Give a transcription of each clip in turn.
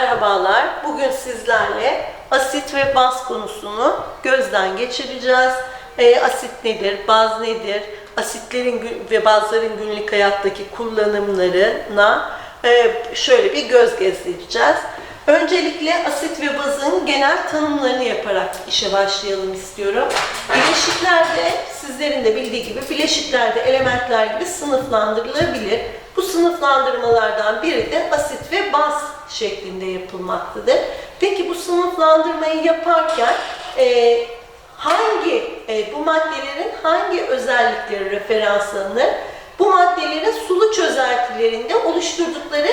Merhabalar. Bugün sizlerle asit ve baz konusunu gözden geçireceğiz. E, asit nedir, baz nedir, asitlerin ve bazların günlük hayattaki kullanımlarına e, şöyle bir göz gezdireceğiz. Öncelikle asit ve bazın genel tanımlarını yaparak işe başlayalım istiyorum. Bileşiklerde sizlerin de bildiği gibi bileşiklerde elementler gibi sınıflandırılabilir. Bu sınıflandırmalardan biri de asit ve baz şeklinde yapılmaktadır. Peki bu sınıflandırmayı yaparken e, hangi e, bu maddelerin hangi özellikleri referans alınır? Bu maddelerin sulu çözeltilerinde oluşturdukları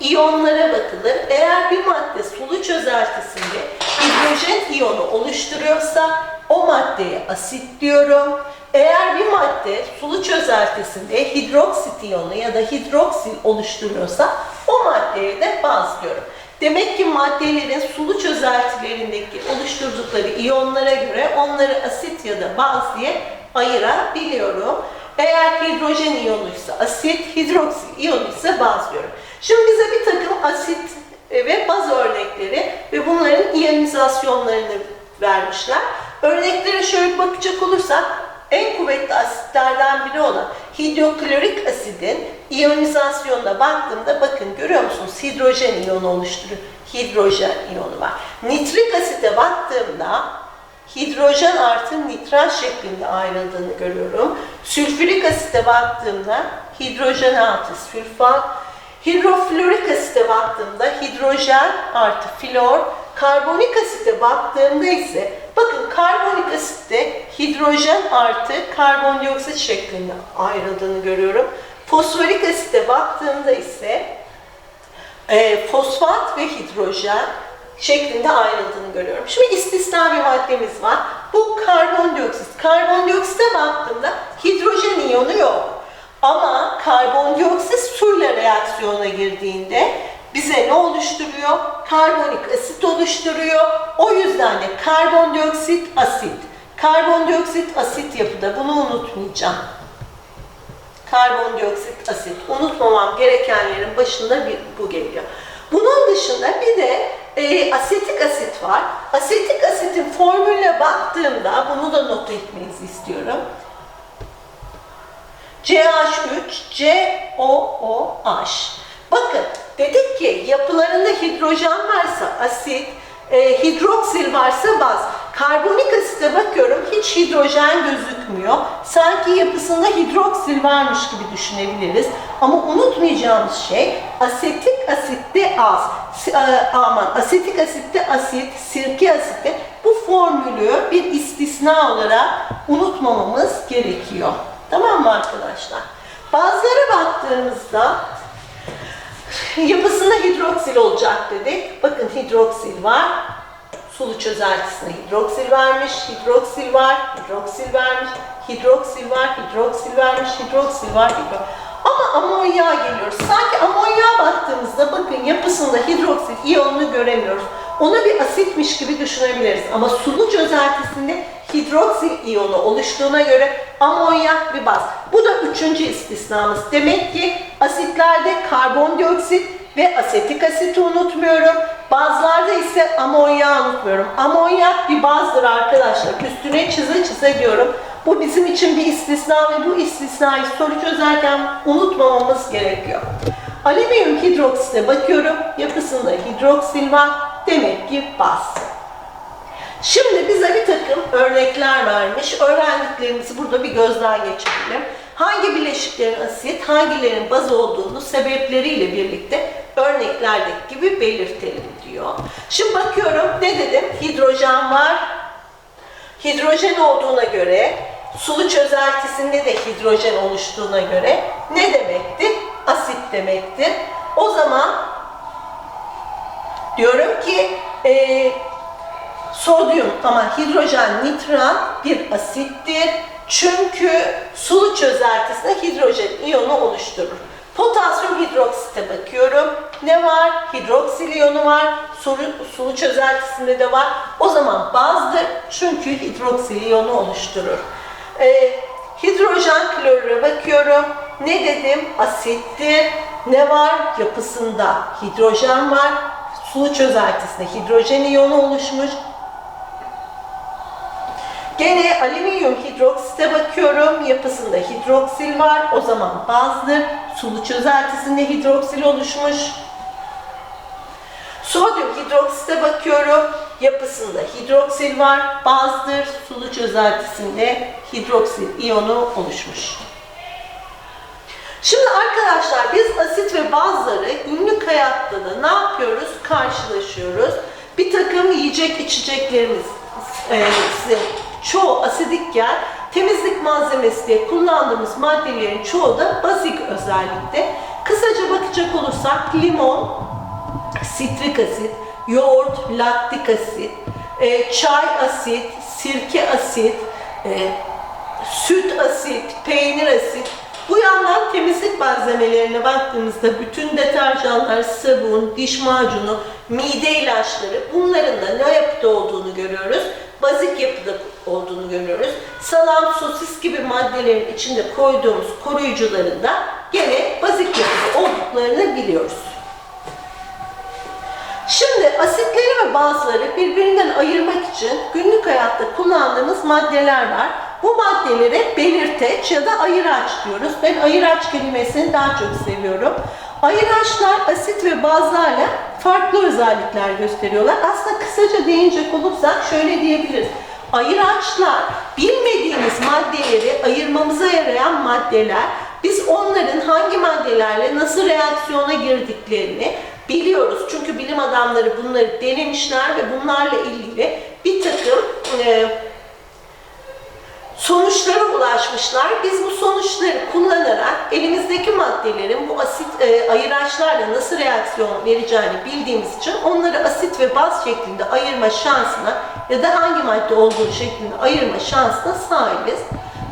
iyonlara bakılır. Eğer bir madde sulu çözeltisinde hidrojen iyonu oluşturuyorsa o maddeye asit diyorum. Eğer bir madde sulu çözeltisinde hidroksit iyonu ya da hidroksil oluşturuyorsa o maddeye de baz diyorum. Demek ki maddelerin sulu çözeltilerindeki oluşturdukları iyonlara göre onları asit ya da baz diye ayırabiliyorum. Eğer hidrojen iyonuysa asit, hidroksil iyonuysa baz diyorum. Şimdi bize bir takım asit ve baz örnekleri ve bunların iyonizasyonlarını vermişler. Örneklere şöyle bakacak olursak en kuvvetli asitlerden biri olan hidroklorik asidin iyonizasyonuna baktığımda bakın görüyor musunuz hidrojen iyonu oluşturuyor. Hidrojen iyonu var. Nitrik asite baktığımda hidrojen artı nitrat şeklinde ayrıldığını görüyorum. Sülfürik asite baktığımda hidrojen artı sülfat, hidroflorik asite baktığımda hidrojen artı flor, karbonik asite baktığımda ise karbonik asitte hidrojen artı karbondioksit şeklinde ayrıldığını görüyorum. Fosforik asite baktığımda ise e, fosfat ve hidrojen şeklinde ayrıldığını görüyorum. Şimdi istisna bir maddemiz var. Bu karbondioksit. Karbondioksite baktığımda hidrojen iyonu yok. Ama karbondioksit suyla reaksiyona girdiğinde bize ne oluşturuyor? Karbonik asit oluşturuyor. O yüzden de karbondioksit asit. Karbondioksit asit yapıda bunu unutmayacağım. Karbondioksit asit. Unutmamam gerekenlerin başında bir, bu geliyor. Bunun dışında bir de e, asetik asit var. Asetik asitin formülüne baktığımda bunu da not etmenizi istiyorum. CH3 COOH. Bakın dedik ki yapılarında hidrojen varsa asit, e, hidroksil varsa baz. Karbonik asite bakıyorum hiç hidrojen gözükmüyor. Sanki yapısında hidroksil varmış gibi düşünebiliriz. Ama unutmayacağımız şey asetik asitte az. E, aman asetik asitte asit, sirke asitte bu formülü bir istisna olarak unutmamamız gerekiyor. Tamam mı arkadaşlar? Bazılara baktığımızda yapısında hidroksil olacak dedik. Bakın hidroksil var. Sulu çözeltisine hidroksil vermiş, hidroksil var, hidroksil vermiş, hidroksil var, hidroksil vermiş, hidroksil var, hidro... Ama amonyağa geliyoruz. Sanki amonyağa baktığımızda bakın yapısında hidroksil iyonunu göremiyoruz. Onu bir asitmiş gibi düşünebiliriz. Ama sulu çözeltisinde hidroksil iyonu oluştuğuna göre amonyak bir baz. Bu da üçüncü istisnamız. Demek ki asitlerde karbondioksit ve asetik asiti unutmuyorum. Bazılarda ise amonyağı unutmuyorum. Amonyak bir bazdır arkadaşlar. Üstüne çize çize diyorum. Bu bizim için bir istisna ve bu istisnayı soru çözerken unutmamamız gerekiyor. Alüminyum hidroksite bakıyorum. Yapısında hidroksil var. Demek ki baz. Şimdi bize bir takım örnekler vermiş. Öğrendiklerimizi burada bir gözden geçirelim. Hangi bileşiklerin asit, hangilerinin baz olduğunu sebepleriyle birlikte örneklerdeki gibi belirtelim diyor. Şimdi bakıyorum ne dedim? Hidrojen var. Hidrojen olduğuna göre, sulu çözeltisinde de hidrojen oluştuğuna göre ne demektir? Asit demektir. O zaman diyorum ki eee Sodyum ama hidrojen nitrat bir asittir. Çünkü sulu çözeltisinde hidrojen iyonu oluşturur. Potasyum hidroksite bakıyorum. Ne var? Hidroksil iyonu var. Sulu, sulu çözeltisinde de var. O zaman bazdır. Çünkü hidroksil iyonu oluşturur. Ee, hidrojen klorüre bakıyorum. Ne dedim? Asittir. Ne var? Yapısında hidrojen var Sulu çözeltisinde hidrojen iyonu oluşmuş. Gene alüminyum hidroksite bakıyorum. Yapısında hidroksil var. O zaman bazdır. Sulu çözeltisinde hidroksil oluşmuş. Sodyum hidroksite bakıyorum. Yapısında hidroksil var. Bazdır. Sulu çözeltisinde hidroksil iyonu oluşmuş. Şimdi arkadaşlar biz asit ve bazları günlük hayatta da ne yapıyoruz? Karşılaşıyoruz. Bir takım yiyecek içeceklerimiz e, size çoğu asidikken temizlik malzemesi diye kullandığımız maddelerin çoğu da bazik özellikte. Kısaca bakacak olursak limon, sitrik asit, yoğurt, laktik asit, e, çay asit, sirke asit, e, süt asit, peynir asit. Bu yandan temizlik malzemelerine baktığımızda bütün deterjanlar, sabun, diş macunu, mide ilaçları bunların da ne yapıda olduğunu görüyoruz. Bazik yapıda olduğunu görüyoruz. Salam, sosis gibi maddelerin içinde koyduğumuz koruyucuların da gene bazik yapıda olduklarını biliyoruz. Şimdi asitleri ve bazları birbirinden ayırmak için günlük hayatta kullandığımız maddeler var. Bu maddelere belirteç ya da ayıraç diyoruz. Ben ayıraç kelimesini daha çok seviyorum. Ayıraçlar asit ve bazlarla farklı özellikler gösteriyorlar. Aslında kısaca değinecek olursak şöyle diyebiliriz. Ayıraçlar bilmediğimiz maddeleri ayırmamıza yarayan maddeler. Biz onların hangi maddelerle nasıl reaksiyona girdiklerini biliyoruz. Çünkü bilim adamları bunları denemişler ve bunlarla ilgili bir takım e, sonuçlara ulaşmışlar. Biz bu sonuçları kullanarak elimizdeki maddelerin bu asit e, ayıraçlarla nasıl reaksiyon vereceğini bildiğimiz için onları asit ve baz şeklinde ayırma şansına ya da hangi madde olduğu şeklinde ayırma şansına sahibiz.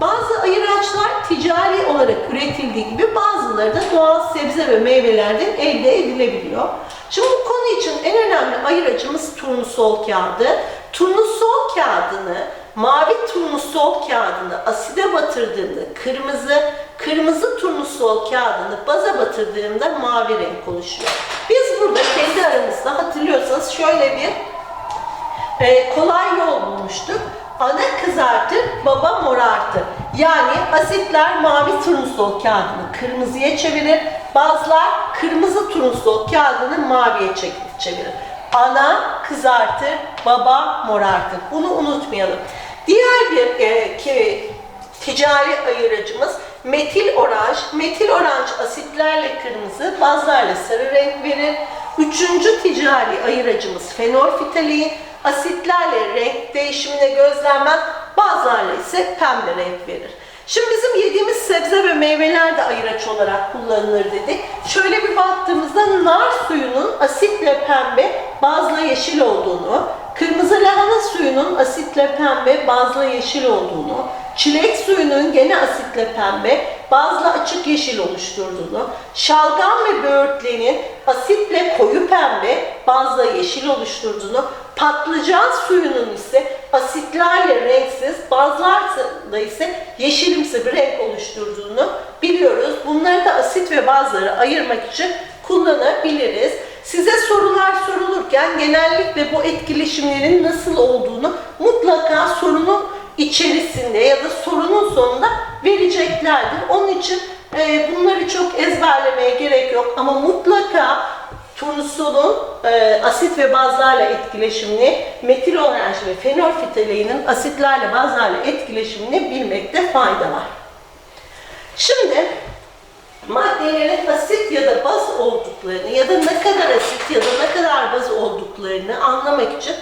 Bazı ayıraçlar ticari olarak üretildiği gibi bazıları da doğal sebze ve meyvelerden elde edilebiliyor. Şimdi bu konu için en önemli ayıracımız turnusol kağıdı. Turnusol kağıdını mavi turnusol kağıdını aside batırdığımda kırmızı, kırmızı turnusol kağıdını baza batırdığımda mavi renk oluşuyor. Biz burada kendi aramızda hatırlıyorsanız şöyle bir e, kolay yol bulmuştuk. Ana kızartır, baba morartır. Yani asitler mavi turnusol kağıdını kırmızıya çevirir. Bazılar kırmızı turnusol kağıdını maviye çevirir. Ana kızartır, baba morartır. Bunu unutmayalım. Diğer bir e, ki, ticari ayırıcımız metil oranj. Metil oranj asitlerle kırmızı, bazlarla sarı renk verir. Üçüncü ticari ayırıcımız fenolftalein. Asitlerle renk değişimine gözlenmez, bazılarla ise pembe renk verir. Şimdi bizim yediğimiz sebze ve meyveler de ayıraç olarak kullanılır dedik. Şöyle bir baktığımızda nar suyunun asitle pembe, bazla yeşil olduğunu, kırmızı lahana suyunun asitle pembe, bazla yeşil olduğunu, çilek suyunun gene asitle pembe, bazla açık yeşil oluşturduğunu, şalgam ve böğürtlenin asitle koyu pembe, bazla yeşil oluşturduğunu, patlıcan suyunun ise asitlerle renksiz, bazılarla ise yeşilimsi bir renk oluşturduğunu biliyoruz. Bunları da asit ve bazları ayırmak için kullanabiliriz. Size sorular sorulurken genellikle bu etkileşimlerin nasıl olduğunu mutlaka sorunun içerisinde ya da sorunun sonunda vereceklerdir. Onun için e, bunları çok ezberlemeye gerek yok ama mutlaka turnusolun e, asit ve bazlarla etkileşimini, metil oranj ve fenolftaleinin asitlerle bazlarla etkileşimini bilmekte fayda var. Şimdi maddelerin asit ya da baz olduklarını ya da ne kadar asit ya da ne kadar baz olduklarını anlamak için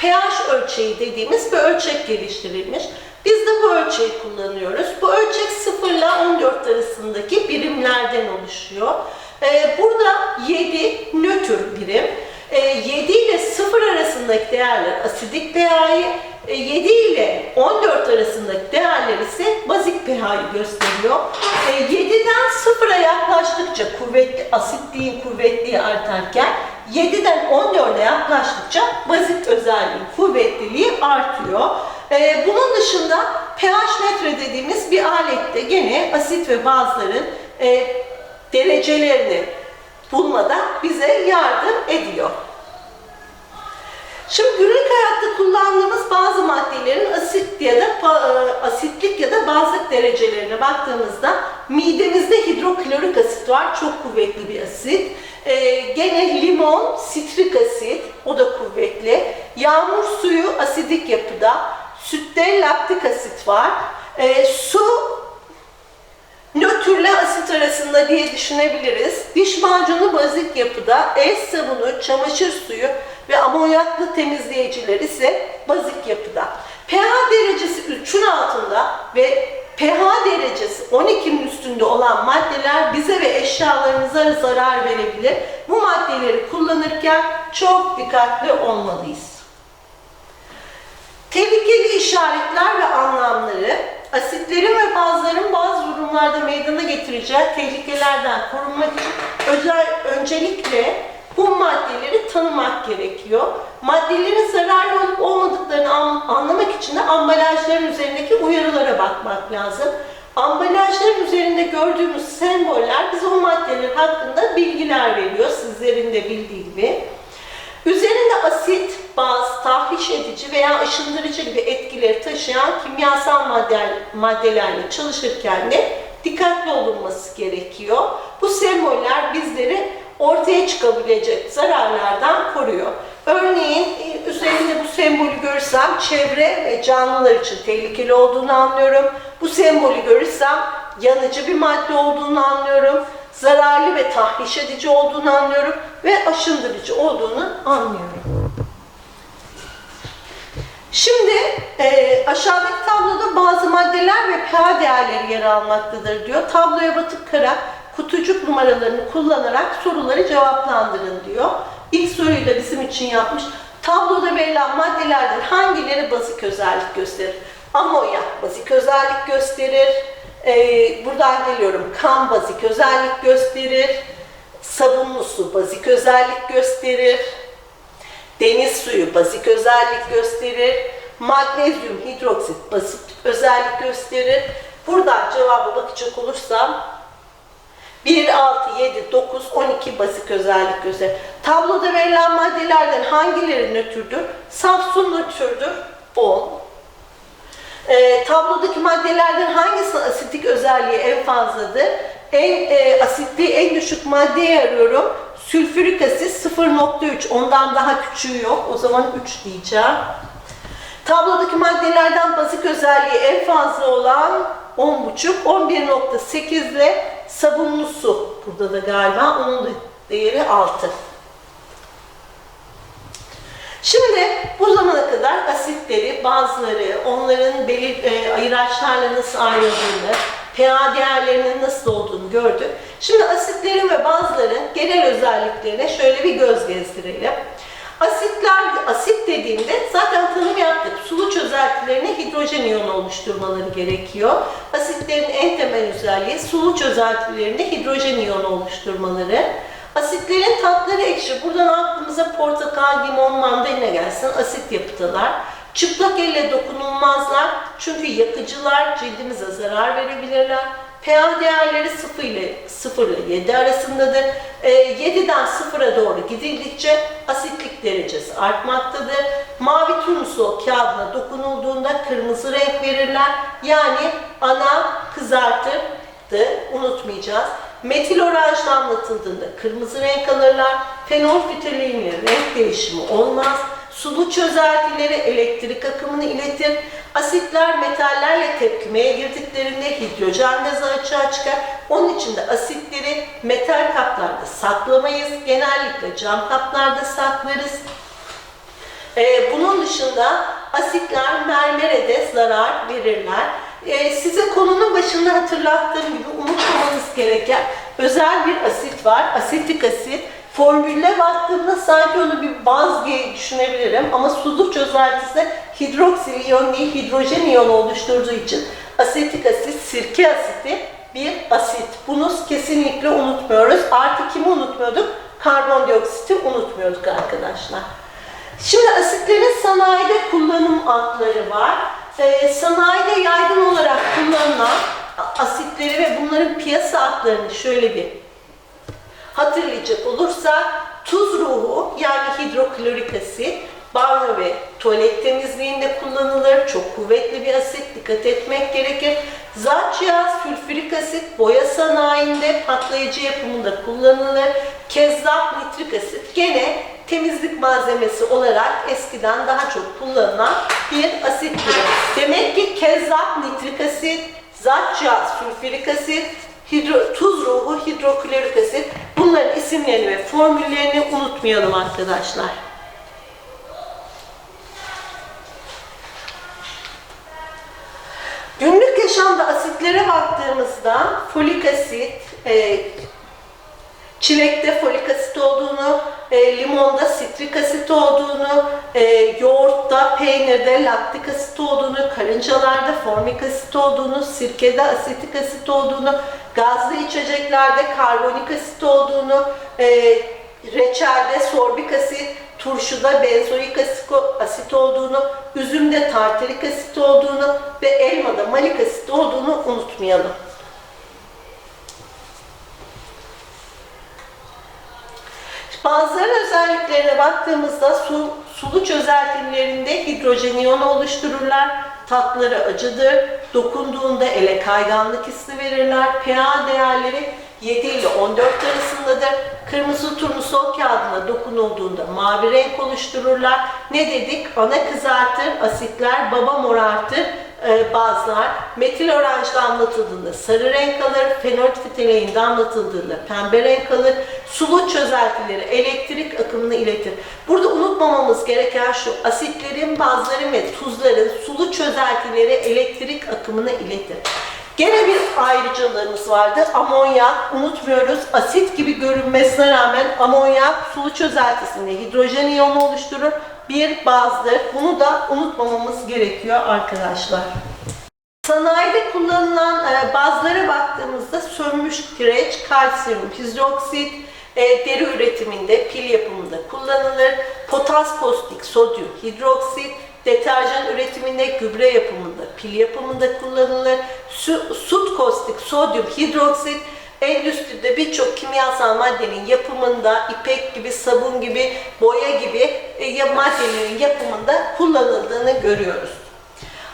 pH ölçeği dediğimiz bir ölçek geliştirilmiş. Biz de bu ölçeği kullanıyoruz. Bu ölçek 0 ile 14 arasındaki birimlerden oluşuyor. Ee, burada 7 nötr birim. Ee, 7 ile 0 arasındaki değerler asidik pH'yi, 7 ile 14 arasındaki değerler ise bazik pH'yi gösteriyor. Ee, 7'den 0'a yaklaştıkça kuvvetli, asitliğin kuvvetliği artarken 7'den 14'e yaklaştıkça bazik özelliğin kuvvetliliği artıyor. Ee, bunun dışında pH metre dediğimiz bir alette gene asit ve bazların e, derecelerini bulmada bize yardım ediyor. Şimdi günlük hayatta kullandığımız bazı maddelerin asit ya da e, asitlik ya da bazlık derecelerine baktığımızda midemizde hidroklorik asit var. Çok kuvvetli bir asit. Ee, gene limon, sitrik asit, o da kuvvetli. Yağmur suyu asidik yapıda. Sütte laktik asit var. Ee, su nötrle asit arasında diye düşünebiliriz. Diş macunu bazik yapıda, el sabunu, çamaşır suyu ve amonyaklı temizleyiciler ise bazik yapıda. pH derecesi 3'ün altında ve pH derecesi 12'nin üstünde olan maddeler bize ve eşyalarımıza zarar verebilir. Bu maddeleri kullanırken çok dikkatli olmalıyız. Tehlikeli işaretler ve anlamları, asitlerin ve bazların bazı durumlarda meydana getireceği tehlikelerden korunmak için özel, öncelikle bu maddeleri tanımak gerekiyor. Maddelerin zararlı olup olmadıklarını an- anlamak için de ambalajların üzerindeki uyarılara bakmak lazım. Ambalajların üzerinde gördüğümüz semboller bize o maddeler hakkında bilgiler veriyor, sizlerin de bildiği gibi. Üzerinde asit, baz, tahriş edici veya aşındırıcı gibi etkileri taşıyan kimyasal maddeler, maddelerle çalışırken de dikkatli olunması gerekiyor. Bu semboller bizleri ortaya çıkabilecek zararlardan koruyor. Örneğin e, üzerinde bu sembolü görürsem çevre ve canlılar için tehlikeli olduğunu anlıyorum. Bu sembolü görürsem yanıcı bir madde olduğunu anlıyorum zararlı ve tahriş edici olduğunu anlıyorum ve aşındırıcı olduğunu anlıyorum. Şimdi e, aşağıdaki tabloda bazı maddeler ve pH değerleri yer almaktadır diyor. Tabloya batıp kara kutucuk numaralarını kullanarak soruları cevaplandırın diyor. İlk soruyu da bizim için yapmış. Tabloda verilen maddelerden hangileri bazik özellik gösterir? Amonyak bazik özellik gösterir. Ee, buradan geliyorum. Kan bazik özellik gösterir. Sabunlu su bazik özellik gösterir. Deniz suyu bazik özellik gösterir. Magnezyum hidroksit basit özellik gösterir. Buradan cevaba bakacak olursam 1, 6, 7, 9, 12 bazik özellik gösterir. Tabloda verilen maddelerden hangileri nötrdür? Saf su nötrdür. 10. E, tablodaki maddelerden hangisi asitik özelliği en fazladır? En e, asitliği en düşük maddeyi arıyorum. Sülfürik asit 0.3. Ondan daha küçüğü yok. O zaman 3 diyeceğim. Tablodaki maddelerden bazik özelliği en fazla olan 10.5, 11.8 ile sabunlu su. Burada da galiba onun değeri 6. Şimdi bu zamana kadar asitleri, bazıları, onların belir, e, ayıraçlarla nasıl ayrıldığını, pH değerlerinin nasıl olduğunu gördük. Şimdi asitlerin ve bazıların genel özelliklerine şöyle bir göz gezdirelim. Asitler, asit dediğimde zaten tanım yaptık. Sulu çözeltilerine hidrojen iyonu oluşturmaları gerekiyor. Asitlerin en temel özelliği sulu çözeltilerinde hidrojen iyonu oluşturmaları. Asitlerin tatları ekşi. Buradan aklımıza portakal, limon, mandalina gelsin. Asit yapıdalar. Çıplak elle dokunulmazlar. Çünkü yakıcılar cildimize zarar verebilirler. pH değerleri 0 ile 0 ile 7 arasındadır. E, 7'den 0'a doğru gidildikçe asitlik derecesi artmaktadır. Mavi turnusol kağıdına dokunulduğunda kırmızı renk verirler. Yani ana kızartırdı. Unutmayacağız. Metil oranj damlatıldığında kırmızı renk alırlar. Fenolfitolini renk değişimi olmaz. Sulu çözeltileri elektrik akımını iletir. Asitler metallerle tepkimeye girdiklerinde hidrojen gazı açığa çıkar. Onun için de asitleri metal kaplarda saklamayız. Genellikle cam kaplarda saklarız. Ee, bunun dışında asitler mermere de zarar verirler. Ee, size konunun başında hatırlattığım gibi unutmamanız gereken özel bir asit var. Asetik asit. Formülle baktığımda sanki onu bir baz diye düşünebilirim ama sulu çözeltisi hidroksil iyon değil hidrojen iyonu oluşturduğu için asetik asit, sirke asiti bir asit. Bunu kesinlikle unutmuyoruz. Artı kimi unutmuyorduk? Karbondioksiti unutmuyorduk arkadaşlar. Şimdi asitlerin sanayide kullanım adları var. Ee, sanayide yaygın olarak kullanılan asitleri ve bunların piyasa adlarını şöyle bir hatırlayacak olursak tuz ruhu yani hidroklorik asit, banyo ve tuvalet temizliğinde kullanılır. Çok kuvvetli bir asit, dikkat etmek gerekir. Zat sülfürik asit, boya sanayinde patlayıcı yapımında kullanılır. Kezzap nitrik asit gene temizlik malzemesi olarak eskiden daha çok kullanılan bir asittir. Demek ki kezzap nitrik asit, zat sülfürik asit, hidro, tuz ruhu, hidroklorik asit bunların isimlerini ve formüllerini unutmayalım arkadaşlar. Günlük yaşamda asitlere baktığımızda folik asit, e, çilekte folik asit olduğunu, e, limonda sitrik asit olduğunu, e, yoğurtta, peynirde laktik asit olduğunu, karıncalarda formik asit olduğunu, sirkede asetik asit olduğunu, gazlı içeceklerde karbonik asit olduğunu, e, reçelde sorbik asit, turşuda benzoik asit olduğunu, üzümde tartarik asit olduğunu ve elmada malik asit olduğunu unutmayalım. Bazıları özelliklerine baktığımızda su, sulu çözeltilerinde hidrojen iyonu oluştururlar. Tatları acıdır. Dokunduğunda ele kayganlık hissi verirler. pH değerleri 7 ile 14 arasındadır. Kırmızı turnusol kağıdına dokunulduğunda mavi renk oluştururlar. Ne dedik? Ana kızartır, asitler baba morartır, e, bazılar metil oranj damlatıldığında sarı renk alır, fenolfitalein damlatıldığında pembe renk alır, sulu çözeltileri elektrik akımını iletir. Burada unutmamamız gereken şu, asitlerin, bazıların ve tuzların sulu çözeltileri elektrik akımını iletir. Gene bir ayrıcalığımız vardı. Amonyak unutmuyoruz. Asit gibi görünmesine rağmen amonyak sulu çözeltisinde hidrojen iyonu oluşturur. Bir bazdır. Bunu da unutmamamız gerekiyor arkadaşlar. Sanayide kullanılan e, bazlara baktığımızda sönmüş kireç, kalsiyum, hidroksit, e, deri üretiminde, pil yapımında kullanılır. Potas postik, sodyum, hidroksit, deterjan üretiminde, gübre yapımında, pil yapımında kullanılır. Su, sut kostik, sodyum, hidroksit, endüstride birçok kimyasal maddenin yapımında, ipek gibi, sabun gibi, boya gibi e, maddelerin yapımında kullanıldığını görüyoruz.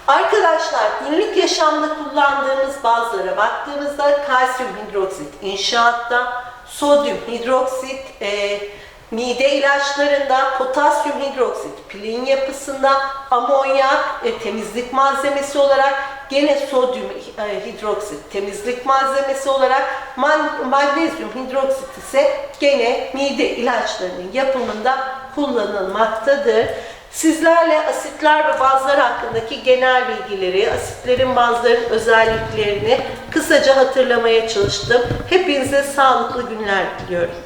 Arkadaşlar günlük yaşamda kullandığımız bazılara baktığımızda kalsiyum hidroksit inşaatta, sodyum hidroksit e, mide ilaçlarında, potasyum hidroksit pilin yapısında, amonyak e, temizlik malzemesi olarak, gene sodyum e, hidroksit temizlik malzemesi olarak, magnezyum hidroksit ise gene mide ilaçlarının yapımında kullanılmaktadır. Sizlerle asitler ve bazılar hakkındaki genel bilgileri, asitlerin bazılarının özelliklerini kısaca hatırlamaya çalıştım. Hepinize sağlıklı günler diliyorum.